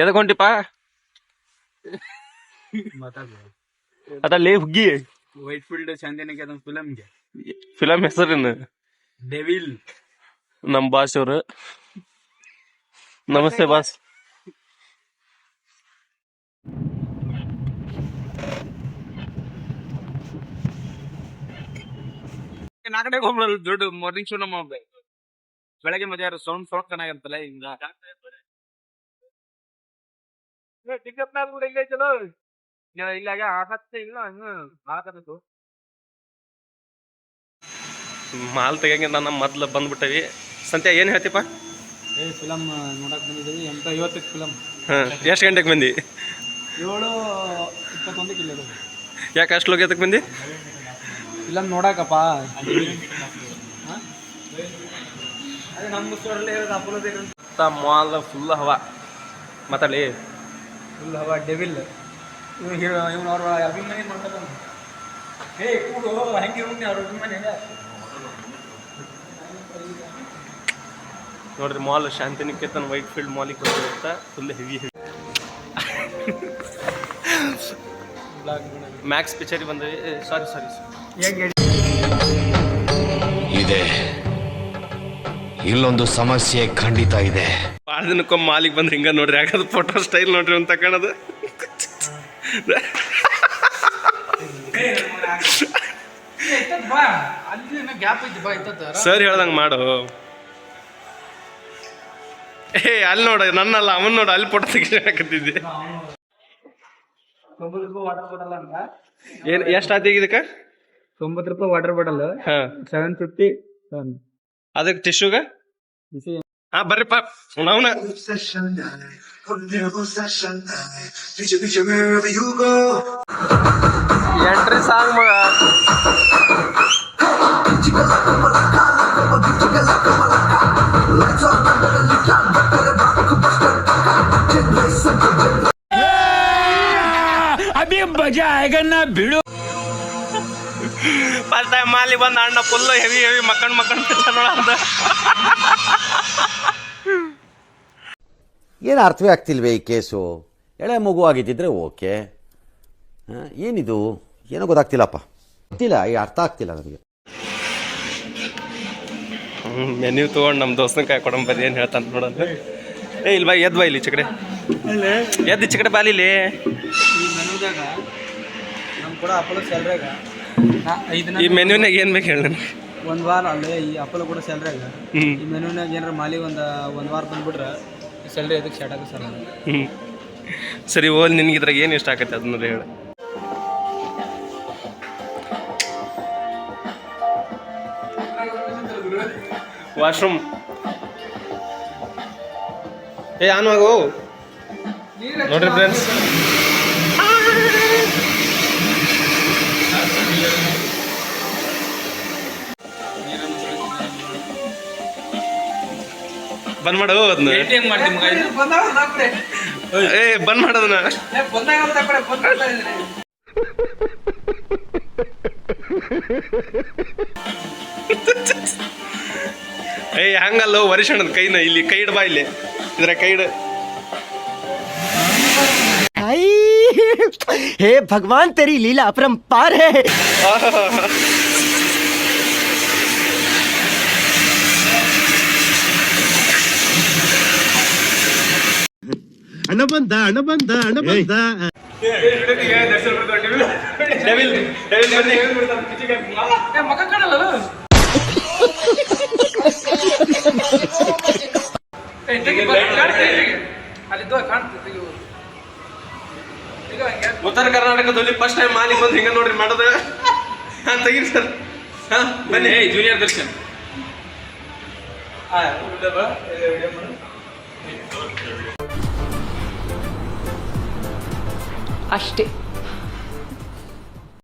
ಎದಕ್ ಹೊಂಟಿಪ್ಪ ಅದಲ್ಲೇ ಹುಗ್ಗಿ. ವೈಟ್ ಫೀಲ್ಡ್ ಚಂದನಿಗೆ ಫಿಲಮ್ಗೆ. ಫಿಲಮ್ ಹೆಸರೇನು? ಡೆವಿಲ್. ನಮ್ ಬಾಸ್ ಅವರು ನಮಸ್ತೆ ಬಾಸ್. ನಾಲ್ಕನೇ ಹೋಗ್ಬಿಡಲ್ಲ ದೊಡ್ಡ. ಮಾರ್ನಿಂಗ್ ಶೋ ನಮ್ಮ ಬೆಳಗ್ಗೆ ಮಧ್ಯಾಹ್ನ ಸೌಂಡ್ ಸೌಂಡ್ ಚೆನ್ನಾಗಿರ್ತಲ್ಲ ಹಿಂಗ. ಟಿಕೆಟ್ ಕೂಡ ಇಲ್ಲೇ ಚಲೋ ಇಲ್ಲಾಗ ಆಗತ್ತೆ ಇಲ್ಲ ಹ್ಮ್ ಆಗತ್ತು ಮಾಲ್ ತೆಗಿಯಂಗೆ ನಮ್ಮ ಮೊದ್ಲು ಬಂದ್ಬಿಟ್ಟವಿ ಸಂತೆ ಏನ್ ಹೇಳ್ತಿಪ್ಪ ಏ ಫಿಲಮ್ ನೋಡಕ್ ಬಂದಿದ್ದೀವಿ. ಎಂತ ಐವತ್ತಕ್ಕೆ ಫಿಲಮ್ ಹಾ ಎಷ್ಟು ಗಂಟೆಗೆ ಬಂದಿ? ಏಳು ಇಪ್ಪತ್ತೊಂದಕ್ಕೆ ಇಲ್ಲ ಯಾಕೆ ಅಷ್ಟು ಲೋಕ ಬಂದಿ? ಫಿಲಮ್ ನೋಡಕಪ್ಪ. ಅದೇ ನಮ್ಮ ಸ್ಟೋರಲ್ಲಿ ಅಪೋಲೋ ಮಾಲ್ ಫುಲ್ ಹವಾ ಮಾತಾಡಿ ಫುಲ್ ಹವಾ ಡೆವಿಲ್ ಇವ್ ಹೀರೋ ಇವ್ನು ಅವ್ರ ಅಭಿಮಾನಿ ಮಾಡ್ತಾರೆ ಹೇ ಕೂಡು ಹೆಂಗೆ ಇವ್ನು ಅವ್ರ ಅಭಿಮಾನಿ ಹೆಂಗೆ ನೋಡ್ರಿ ಮಾಲ್ ಶಾಂತಿನಿಕೇತನ್ ವೈಟ್ ಫೀಲ್ಡ್ ಮಾಲಿಗೆ ಹೋಗಿರುತ್ತ ಫುಲ್ ಹೆವಿ ಹೆವಿ ಮ್ಯಾಕ್ಸ್ ಪಿಕ್ಚರಿಗೆ ಬಂದ್ವಿ ಸಾರಿ ಸಾರಿ ಹೆಂಗೆ ಇದೆ. ಇಲ್ಲೊಂದು ಸಮಸ್ಯೆ ಖಂಡಿತ ಇದೆ. ಭಾಳ ದಿನಕ್ಕೊಮ್ಮೆ ಮಾಲಿಗೆ ಬಂದ್ರೆ ಹಿಂಗ ನೋಡ್ರಿ ಯಾಕಂದ್ರೆ ಫೋಟೋ ಸ್ಟೈಲ್ ನೋಡ್ರಿ ಅಂತ ಇತ್ತ ಸರ್ ಹೇಳ್ದಂಗೆ ಮಾಡು. ಏ ಅಲ್ಲಿ ನೋಡ ನನ್ನಲ್ಲ ಅವನ್ ನೋಡ ಅಲ್ಲಿ ಫೋಟೋ ತೆಗಿಸಾಕತ್ತಿದ್ದೆ ಏನ್ ಎಷ್ಟು ಆತಿ ಇದಕ್ಕೆ? ತೊಂಬತ್ತು ರೂಪಾಯಿ ವಾಟರ್ ಬಾಟಲ್ ಸೆವೆನ್ ಫಿಫ್ಟಿ ಅದಕ್ಕೆ ಟಿಶ್ಯೂಗ ಆ ಬರಿ ಪಾ ಎಂಟ್ರಿ ಸಾಂಗ್ ಮಗ. ಚಿಕ್ಕ ಮಕ್ಕಳು ಮಲಕಾ ಚಿಕ್ಕ ಮಕ್ಕಳು ಹೆವಿ ಹೆವಿ ಮಕ್ಕಂಡ್ ಮಕ್ಕಂಡ್ ಅಂತ ಏನು ಅರ್ಥವೇ ಆಗ್ತಿಲ್ವೇ ಈ ಕೇಸು? ಎಳೆ ಮಗು ಆಗಿದ್ದಿದ್ರೆ ಓಕೆ. ಏನಿದು? ಏನೋ ಗೊತ್ತಾಗ್ತಿಲ್ಲಪ್ಪ. ಗೊತ್ತಿಲ್ಲ ಈ ಅರ್ಥ ಆಗ್ತಿಲ್ಲ ನನಗೆ ಮೆನ್ಯೂ ತಗೊಂಡು ನಮ್ಮ ದೋಸ್ತನ ಕಾಯಿ ಕೊಡಂಬರಿ ಏನು ಹೇಳ್ತಾನೆ ನೋಡೋದು ಏ ಇಲ್ಲಿ ಬಾ ಎದ್ ಬಾ ಇಲ್ಲಿ ಚಿಕಡೆ ಕಡೆ ಎದ್ದು ಚಿಕಡೆ ಬಾಲಿಲಿ ಬಾಲಿ ಇಲ್ಲಿ. ಈ ಮೆನುದಾಗ ನಮ್ ಕೂಡ ಅಪೋಲೋ ಸ್ಯಾಲ್ರಿಯಾಗ ಈ ಮೆನ್ಯೂನಾಗ ಏನು ಬೇಕು ಹೇಳಿ ಒಂದು ವಾರ ಅಲ್ಲೇ ಈ ಅಪ್ಪಲ ಕೂಡ ಸ್ಯಾಲ್ರಿಯಾಗ ಹ್ಞೂ ಈ ಮೆನುನಾಗ ಏನಾರ ಮಾಲಿ ಒಂದು ಒಂದು ವಾರ ಬಂದ್ಬಿಟ್ರೆ ಸ್ಯಾಲ್ರಿ ಅದಕ್ಕೆ ಸ್ಟಾರ್ಟ್ ಆಗುತ್ತೆ ಸರ್ ಹ್ಞೂ ಸರಿ ಹೋಲ್ ನಿನಗೆ ಇದ್ರಾಗ ಏನು ಇಷ್ಟ ಆಗತ್ತೆ ಅದನ್ನ ಹೇಳು. ವಾಶ್ರೂಮ್. ಏ, ಆನ್ ಆಗೋ ನೋಡ್ರಿ ಫ್ರೆಂಡ್ಸ್ ಬಂದ್ ಮಾಡು ಅದನ್ನ. ಏ ಬಂದ್ ಮಾಡೋದನ್ನ ಏ ಹಂಗಲ್ಲ ವರಿಷಣದ ಕೈನ ಇಲ್ಲಿ ಕೈ ಇಡ್ಬಾ ಇಲ್ಲಿ. ಇದ್ರ ಕೈ ಇಡ. ಹೇ ಭಗವಾನ್ ತೆರಿ ಲೀಲಾ ಅಪರಂಪಾರ್ ಹೇ ಹಣ ಬಂದ ಹಣ ಬಂದ ಹಣ ಬಂದ. ಡೆವಿಲ್ ಡೆವಿಲ್ ಬನ್ನಿ ಮಗ ಕಾಣಲ್ಲ ಅಲ್ಲಿ ಕಾಣ್ತದೆ ಉತ್ತರ ಕರ್ನಾಟಕದಲ್ಲಿ ಫಸ್ಟ್ ಟೈಮ್ ಮಾಲಿಕ್ ಬಂದು ಹಿಂಗ ನೋಡ್ರಿ ಮಾಡದ. ಹಾ ತೆಗೀರಿ ಸರ್. ಹಾ ಬನ್ನಿ. ಜೂನಿಯರ್ ದರ್ಶನ್. ಅಷ್ಟೇ.